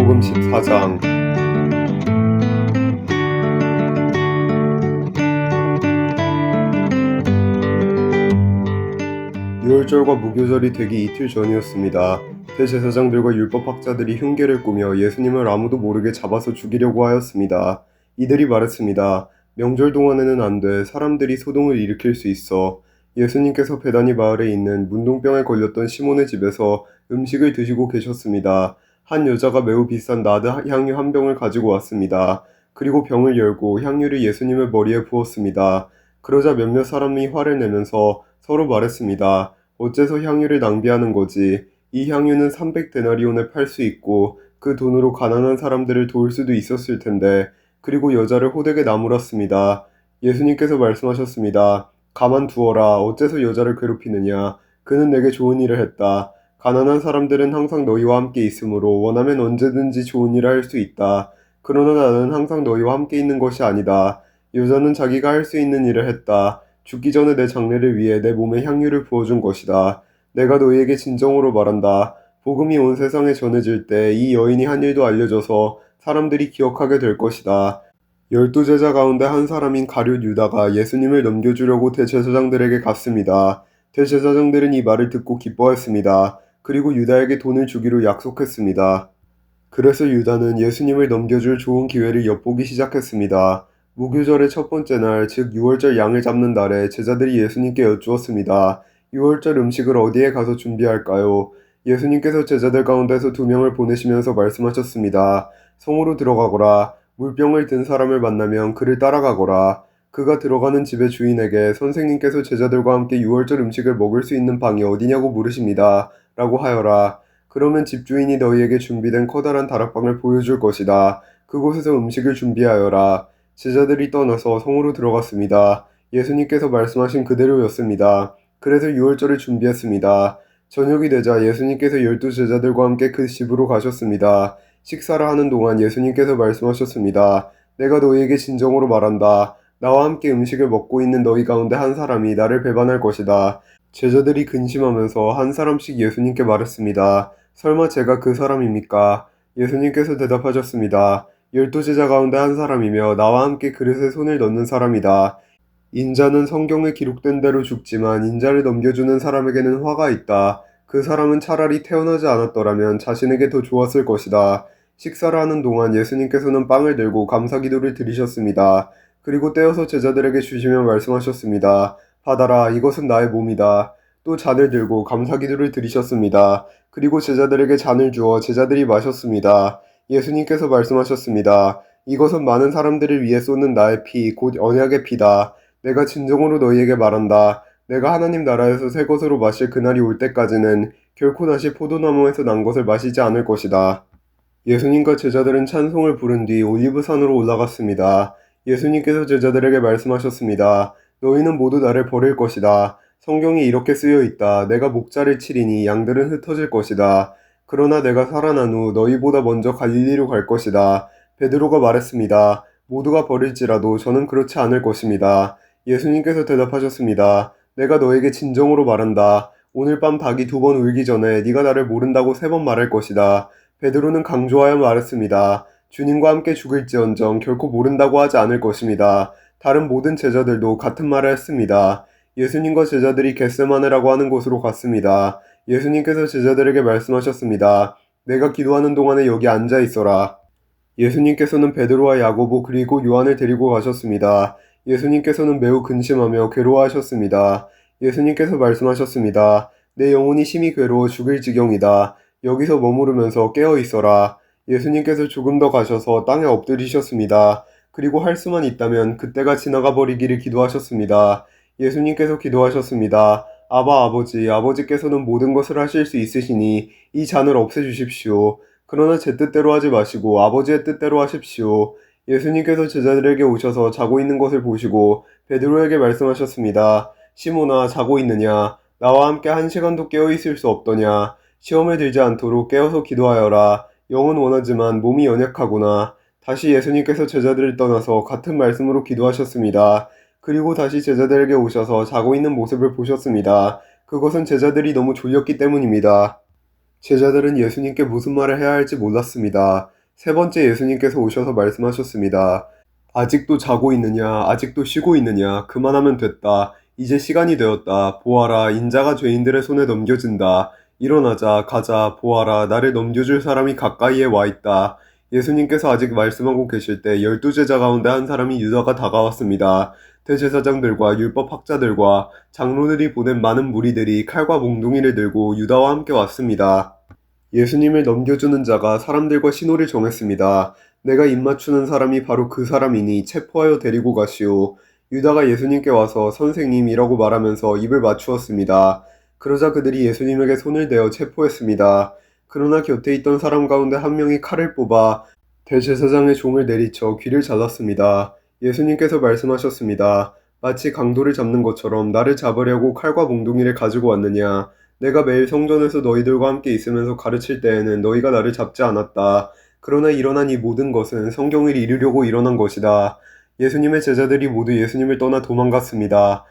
마태복음 14장 유월절과 무교절이 되기 이틀 전이었습니다. 대제사장들과 율법학자들이 흉계를 꾸며 예수님을 아무도 모르게 잡아서 죽이려고 하였습니다. 이들이 말했습니다. 명절 동안에는 안 돼. 사람들이 소동을 일으킬 수 있어. 예수님께서 베다니 마을에 있는 문둥병에 걸렸던 시몬의 집에서 음식을 드시고 계셨습니다. 한 여자가 매우 비싼 나드 향유 한 병을 가지고 왔습니다. 그리고 병을 열고 향유를 예수님의 머리에 부었습니다. 그러자 몇몇 사람이 화를 내면서 서로 말했습니다. 어째서 향유를 낭비하는 거지? 이 향유는 300데나리온에 팔 수 있고 그 돈으로 가난한 사람들을 도울 수도 있었을 텐데 그리고 여자를 호되게 나무랐습니다. 예수님께서 말씀하셨습니다. 가만 두어라. 어째서 여자를 괴롭히느냐? 그는 내게 좋은 일을 했다. 가난한 사람들은 항상 너희와 함께 있으므로 원하면 언제든지 좋은 일을 할 수 있다. 그러나 나는 항상 너희와 함께 있는 것이 아니다. 여자는 자기가 할 수 있는 일을 했다. 죽기 전에 내 장례를 위해 내 몸에 향유를 부어준 것이다. 내가 너희에게 진정으로 말한다. 복음이 온 세상에 전해질 때 이 여인이 한 일도 알려져서 사람들이 기억하게 될 것이다. 열두 제자 가운데 한 사람인 가룟 유다가 예수님을 넘겨주려고 대제사장들에게 갔습니다. 대제사장들은 이 말을 듣고 기뻐했습니다. 그리고 유다에게 돈을 주기로 약속했습니다. 그래서 유다는 예수님을 넘겨줄 좋은 기회를 엿보기 시작했습니다. 무교절의 첫 번째 날, 즉 6월절 양을 잡는 날에 제자들이 예수님께 여쭈었습니다. 6월절 음식을 어디에 가서 준비할까요? 예수님께서 제자들 가운데서 두 명을 보내시면서 말씀하셨습니다. 성으로 들어가거라. 물병을 든 사람을 만나면 그를 따라가거라. 그가 들어가는 집의 주인에게 선생님께서 제자들과 함께 6월절 음식을 먹을 수 있는 방이 어디냐고 물으십니다. 라고 하여라. 그러면 집주인이 너희에게 준비된 커다란 다락방을 보여줄 것이다. 그곳에서 음식을 준비하여라. 제자들이 떠나서 성으로 들어갔습니다. 예수님께서 말씀하신 그대로였습니다. 그래서 6월절을 준비했습니다. 저녁이 되자 예수님께서 열두 제자들과 함께 그 집으로 가셨습니다. 식사를 하는 동안 예수님께서 말씀하셨습니다. 내가 너희에게 진정으로 말한다. 나와 함께 음식을 먹고 있는 너희 가운데 한 사람이 나를 배반할 것이다. 제자들이 근심하면서 한 사람씩 예수님께 말했습니다. 설마 제가 그 사람입니까? 예수님께서 대답하셨습니다. 열두 제자 가운데 한 사람이며 나와 함께 그릇에 손을 넣는 사람이다. 인자는 성경에 기록된 대로 죽지만 인자를 넘겨주는 사람에게는 화가 있다. 그 사람은 차라리 태어나지 않았더라면 자신에게 더 좋았을 것이다. 식사를 하는 동안 예수님께서는 빵을 들고 감사 기도를 드리셨습니다. 그리고 떼어서 제자들에게 주시며 말씀하셨습니다. 받아라, 이것은 나의 몸이다. 또 잔을 들고 감사 기도를 드리셨습니다. 그리고 제자들에게 잔을 주어 제자들이 마셨습니다. 예수님께서 말씀하셨습니다. 이것은 많은 사람들을 위해 쏟는 나의 피, 곧 언약의 피다. 내가 진정으로 너희에게 말한다. 내가 하나님 나라에서 새 것으로 마실 그날이 올 때까지는 결코 다시 포도나무에서 난 것을 마시지 않을 것이다. 예수님과 제자들은 찬송을 부른 뒤 올리브산으로 올라갔습니다. 예수님께서 제자들에게 말씀하셨습니다. 너희는 모두 나를 버릴 것이다. 성경이 이렇게 쓰여 있다. 내가 목자를 치리니 양들은 흩어질 것이다. 그러나 내가 살아난 후 너희보다 먼저 갈릴리로 갈 것이다. 베드로가 말했습니다. 모두가 버릴지라도 저는 그렇지 않을 것입니다. 예수님께서 대답하셨습니다. 내가 너에게 진정으로 말한다. 오늘 밤 닭이 두 번 울기 전에 네가 나를 모른다고 세 번 말할 것이다. 베드로는 강조하여 말했습니다. 주님과 함께 죽을지언정 결코 모른다고 하지 않을 것입니다. 다른 모든 제자들도 같은 말을 했습니다. 예수님과 제자들이 겟세마네라고 하는 곳으로 갔습니다. 예수님께서 제자들에게 말씀하셨습니다. 내가 기도하는 동안에 여기 앉아 있어라. 예수님께서는 베드로와 야고보 그리고 요한을 데리고 가셨습니다. 예수님께서는 매우 근심하며 괴로워하셨습니다. 예수님께서 말씀하셨습니다. 내 영혼이 심히 괴로워 죽을 지경이다. 여기서 머무르면서 깨어 있어라. 예수님께서 조금 더 가셔서 땅에 엎드리셨습니다. 그리고 할 수만 있다면 그때가 지나가 버리기를 기도하셨습니다. 예수님께서 기도하셨습니다. 아바 아버지, 아버지께서는 모든 것을 하실 수 있으시니 이 잔을 없애주십시오. 그러나 제 뜻대로 하지 마시고 아버지의 뜻대로 하십시오. 예수님께서 제자들에게 오셔서 자고 있는 것을 보시고 베드로에게 말씀하셨습니다. 시모나 자고 있느냐? 나와 함께 한 시간도 깨어 있을 수 없더냐? 시험에 들지 않도록 깨어서 기도하여라. 영은 원하지만 몸이 연약하구나. 다시 예수님께서 제자들을 떠나서 같은 말씀으로 기도하셨습니다. 그리고 다시 제자들에게 오셔서 자고 있는 모습을 보셨습니다. 그것은 제자들이 너무 졸렸기 때문입니다. 제자들은 예수님께 무슨 말을 해야 할지 몰랐습니다. 세 번째 예수님께서 오셔서 말씀하셨습니다. 아직도 자고 있느냐? 아직도 쉬고 있느냐? 그만하면 됐다. 이제 시간이 되었다. 보아라, 인자가 죄인들의 손에 넘겨진다. 일어나자, 가자, 보아라, 나를 넘겨줄 사람이 가까이에 와 있다. 예수님께서 아직 말씀하고 계실 때 열두 제자 가운데 한 사람이 유다가 다가왔습니다. 대제사장들과 율법학자들과 장로들이 보낸 많은 무리들이 칼과 몽둥이를 들고 유다와 함께 왔습니다. 예수님을 넘겨주는 자가 사람들과 신호를 정했습니다. 내가 입맞추는 사람이 바로 그 사람이니 체포하여 데리고 가시오. 유다가 예수님께 와서 선생님이라고 말하면서 입을 맞추었습니다. 그러자 그들이 예수님에게 손을 대어 체포했습니다. 그러나 곁에 있던 사람 가운데 한 명이 칼을 뽑아 대제사장의 종을 내리쳐 귀를 잘랐습니다. 예수님께서 말씀하셨습니다. 마치 강도를 잡는 것처럼 나를 잡으려고 칼과 몽둥이를 가지고 왔느냐. 내가 매일 성전에서 너희들과 함께 있으면서 가르칠 때에는 너희가 나를 잡지 않았다. 그러나 일어난 이 모든 것은 성경을 이루려고 일어난 것이다. 예수님의 제자들이 모두 예수님을 떠나 도망갔습니다.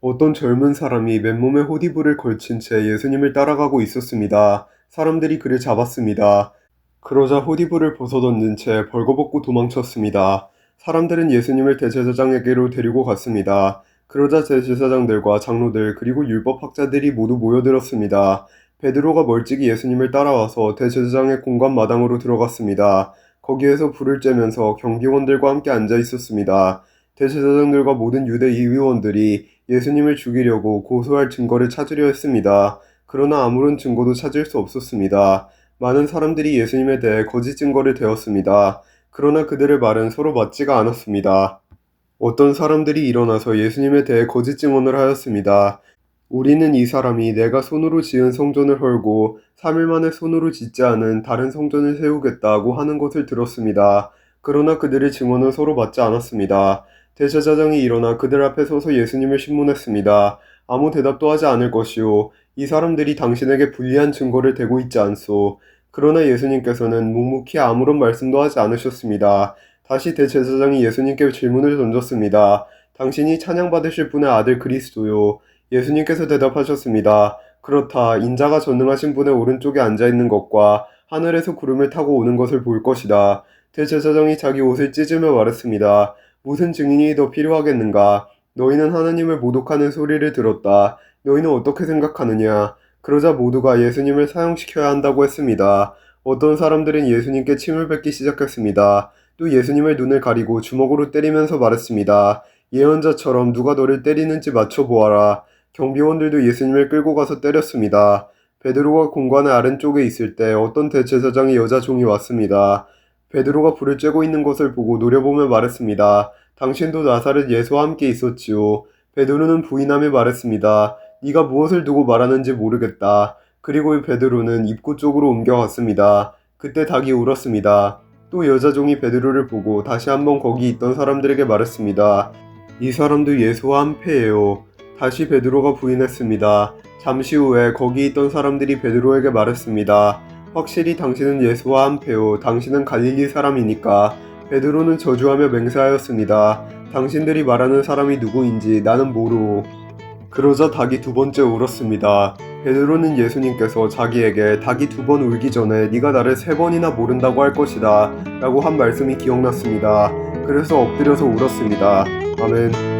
어떤 젊은 사람이 맨몸에 호디부를 걸친 채 예수님을 따라가고 있었습니다. 사람들이 그를 잡았습니다. 그러자 호디부를 벗어던진 채 벌거벗고 도망쳤습니다. 사람들은 예수님을 대제사장에게로 데리고 갔습니다. 그러자 대제사장들과 장로들 그리고 율법학자들이 모두 모여들었습니다. 베드로가 멀찍이 예수님을 따라와서 대제사장의 공간 마당으로 들어갔습니다. 거기에서 불을 쬐면서 경비원들과 함께 앉아 있었습니다. 대제사장들과 모든 유대 이의원들이 예수님을 죽이려고 고소할 증거를 찾으려 했습니다. 그러나 아무런 증거도 찾을 수 없었습니다. 많은 사람들이 예수님에 대해 거짓 증거를 대었습니다. 그러나 그들의 말은 서로 맞지가 않았습니다. 어떤 사람들이 일어나서 예수님에 대해 거짓 증언을 하였습니다. 우리는 이 사람이 내가 손으로 지은 성전을 헐고 3일 만에 손으로 짓지 않은 다른 성전을 세우겠다고 하는 것을 들었습니다. 그러나 그들의 증언은 서로 맞지 않았습니다. 대제사장이 일어나 그들 앞에 서서 예수님을 신문했습니다. 아무 대답도 하지 않을 것이요. 이 사람들이 당신에게 불리한 증거를 대고 있지 않소. 그러나 예수님께서는 묵묵히 아무런 말씀도 하지 않으셨습니다. 다시 대제사장이 예수님께 질문을 던졌습니다. 당신이 찬양받으실 분의 아들 그리스도요. 예수님께서 대답하셨습니다. 그렇다. 인자가 전능하신 분의 오른쪽에 앉아 있는 것과 하늘에서 구름을 타고 오는 것을 볼 것이다. 대제사장이 자기 옷을 찢으며 말했습니다. 무슨 증인이 더 필요하겠는가? 너희는 하나님을 모독하는 소리를 들었다. 너희는 어떻게 생각하느냐? 그러자 모두가 예수님을 사형시켜야 한다고 했습니다. 어떤 사람들은 예수님께 침을 뱉기 시작했습니다. 또 예수님의 눈을 가리고 주먹으로 때리면서 말했습니다. 예언자처럼 누가 너를 때리는지 맞춰보아라. 경비원들도 예수님을 끌고 가서 때렸습니다. 베드로가 공간의 아랫쪽에 있을 때 어떤 대제사장의 여자 종이 왔습니다. 베드로가 불을 쬐고 있는 것을 보고 노려보며 말했습니다. 당신도 나사렛 예수와 함께 있었지요. 베드로는 부인하며 말했습니다. 네가 무엇을 두고 말하는지 모르겠다. 그리고 베드로는 입구 쪽으로 옮겨갔습니다. 그때 닭이 울었습니다. 또 여자 종이 베드로를 보고 다시 한번 거기 있던 사람들에게 말했습니다. 이 사람도 예수와 한패예요. 다시 베드로가 부인했습니다. 잠시 후에 거기 있던 사람들이 베드로에게 말했습니다. 확실히 당신은 예수와 한패요. 당신은 갈릴리 사람이니까. 베드로는 저주하며 맹세하였습니다. 당신들이 말하는 사람이 누구인지 나는 모르오. 그러자 닭이 두 번째 울었습니다. 베드로는 예수님께서 자기에게 닭이 두 번 울기 전에 네가 나를 세 번이나 모른다고 할 것이다 라고 한 말씀이 기억났습니다. 그래서 엎드려서 울었습니다. 아멘.